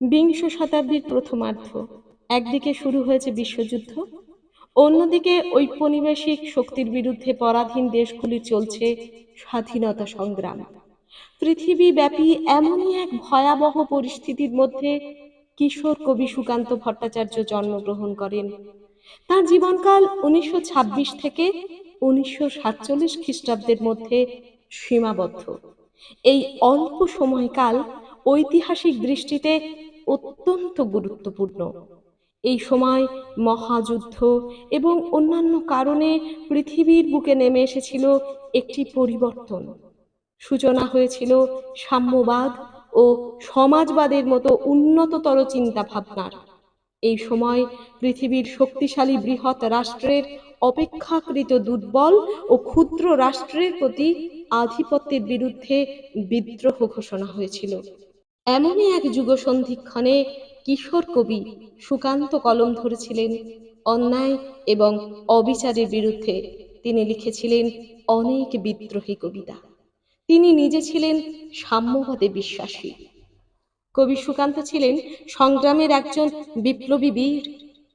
বিংশ শতাব্দীর প্রথমার্ধ। একদিকে শুরু হয়েছে বিশ্বযুদ্ধ, অন্যদিকে ঔপনিবেশিক শক্তির বিরুদ্ধে পরাধীন দেশগুলি চলছে স্বাধীনতা সংগ্রাম। পৃথিবীব্যাপী এমনই এক ভয়াবহ পরিস্থিতির মধ্যে কিশোর কবি সুকান্ত ভট্টাচার্য জন্মগ্রহণ করেন। তার জীবনকাল উনিশশো ছাব্বিশ থেকে উনিশশো সাতচল্লিশ খ্রিস্টাব্দের মধ্যে সীমাবদ্ধ। এই অল্প সময়কাল ঐতিহাসিক দৃষ্টিতে অত্যন্ত গুরুত্বপূর্ণ। এই সময় মহাযুদ্ধ এবং অন্যান্য কারণে পৃথিবীর বুকে নেমে এসেছিল একটি পরিবর্তন। সূচনা হয়েছিল সাম্যবাদ ও সমাজবাদের মতো উন্নততর চিন্তা ভাবনার এই সময় পৃথিবীর শক্তিশালী বৃহৎ রাষ্ট্রের অপেক্ষাকৃত দুর্বল ও ক্ষুদ্র রাষ্ট্রের প্রতি আধিপত্যের বিরুদ্ধে বিদ্রোহ ঘোষণা হয়েছিল। এমনই এক যুগসন্ধিক্ষণে কিশোর কবি সুকান্ত কলম ধরেছিলেন অন্যায় এবং অবিচারের বিরুদ্ধে। তিনি লিখেছিলেন অনেক বিদ্রোহী কবিতা। তিনি নিজে ছিলেন সাম্যবাদে বিশ্বাসী। কবি সুকান্ত ছিলেন সংগ্রামের একজন বিপ্লবী বীর।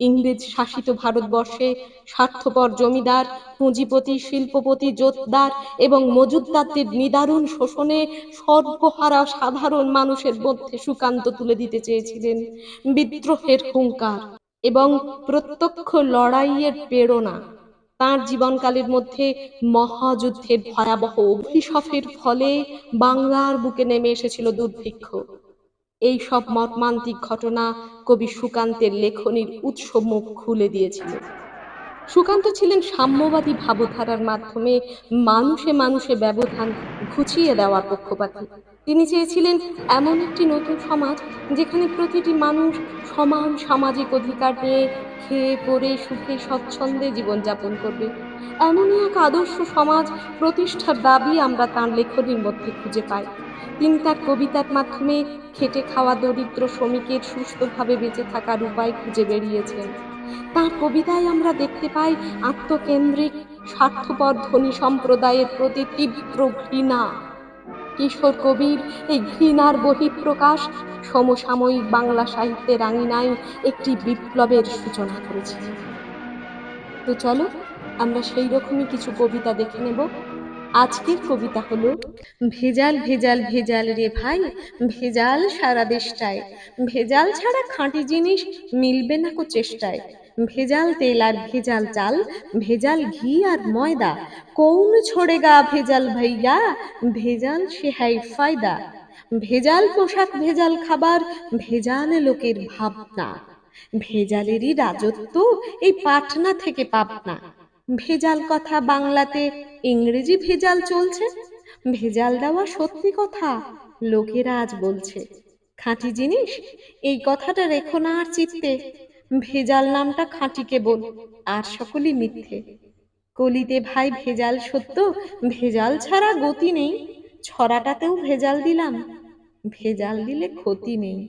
ইংরেজ শাসিত ভারতবর্ষে স্বার্থপর জমিদার, পুঁজিপতি, শিল্পপতি জোতদার এবং মজুদ্দারদের নিদারুণ শোষণে সর্বহারা সাধারণ মানুষের মধ্যে সুকান্ত তুলে দিতে চেয়েছিলেন। বিদ্রোহের হুঙ্কার এবং প্রত্যক্ষ লড়াইয়ের প্রেরণা তাঁর জীবনকালের মধ্যে মহাযুদ্ধের ভয়াবহ অভিশাপের ফলে বাংলার বুকে নেমে এসেছিল দুর্ভিক্ষ। এই সব মর্মান্তিক ঘটনা কবি সুকান্তের লেখনীর উৎসমুখ খুলে দিয়েছিল। সুকান্ত ছিলেন সাম্যবাদী ভাবধারার মাধ্যমে মানুষে মানুষে ব্যবধান ঘুচিয়ে দেওয়ার পক্ষপাতী। তিনি চেয়েছিলেন এমন একটি নতুন সমাজ যেখানে প্রতিটি মানুষ সমান সামাজিক অধিকার নিয়ে খেয়ে পরে সুখে, স্বচ্ছন্দে জীবনযাপন করবে। এমনই এক আদর্শ সমাজ প্রতিষ্ঠার দাবি আমরা তাঁর লেখনীর মধ্যে খুঁজে পাই। তিনি তার কবিতার মাধ্যমে খেটে খাওয়া দরিদ্র শ্রমিকের সুস্থভাবে বেঁচে থাকার উপায় খুঁজে বেরিয়েছেন। তাঁর কবিতায় আমরা দেখতে পাই আত্মকেন্দ্রিক, স্বার্থপর ধনী সম্প্রদায়ের প্রতি তীব্র ঘৃণা। কিশোর কবির এই ঘৃণার বহিঃপ্রকাশ সমসাময়িক বাংলা সাহিত্যের আঙিনায় একটি বিপ্লবের সূচনা করেছে। তো চলো, আমরা সেই রকমই কিছু কবিতা দেখে নেব। আজকের কবিতা হলো, ভেজাল ভেজাল ভেজাল রে ভাই, ভেজাল সারা দেশটায়। ভেজাল ছাড়া খাঁটি জিনিস মিলবে না কো চেষ্টায়। ভেজাল তেল আর ভেজাল চাল, ভেজাল ঘি আর ময়দা। কৌন ছড়ে গা ভেজাল ভাইয়া, ভেজাল সে হাই ফায়দা। ভেজাল পোশাক, ভেজাল খাবার, ভেজাল লোকের ভাবনা। ভেজালেরই রাজত্ব এই পাটনা থেকে পাবনা। ভেজাল কথা বাংলাতে ইংরেজি ভেজাল চলছে? ভেজাল দেওয়া সত্যি কথা, লোকেরা আজ বলছে। খাঁটি জিনিস, এই কথাটা রেখো না আর চিত্তে। ভেজাল নামটা খাঁটি কেবল, আর সকলই মিথ্যে। কলিতে ভাই ভেজাল সত্য, ভেজাল ছাড়া গতি নেই। ছড়াটাতেও ভেজাল দিলাম, ভেজাল দিলে ক্ষতি নেই।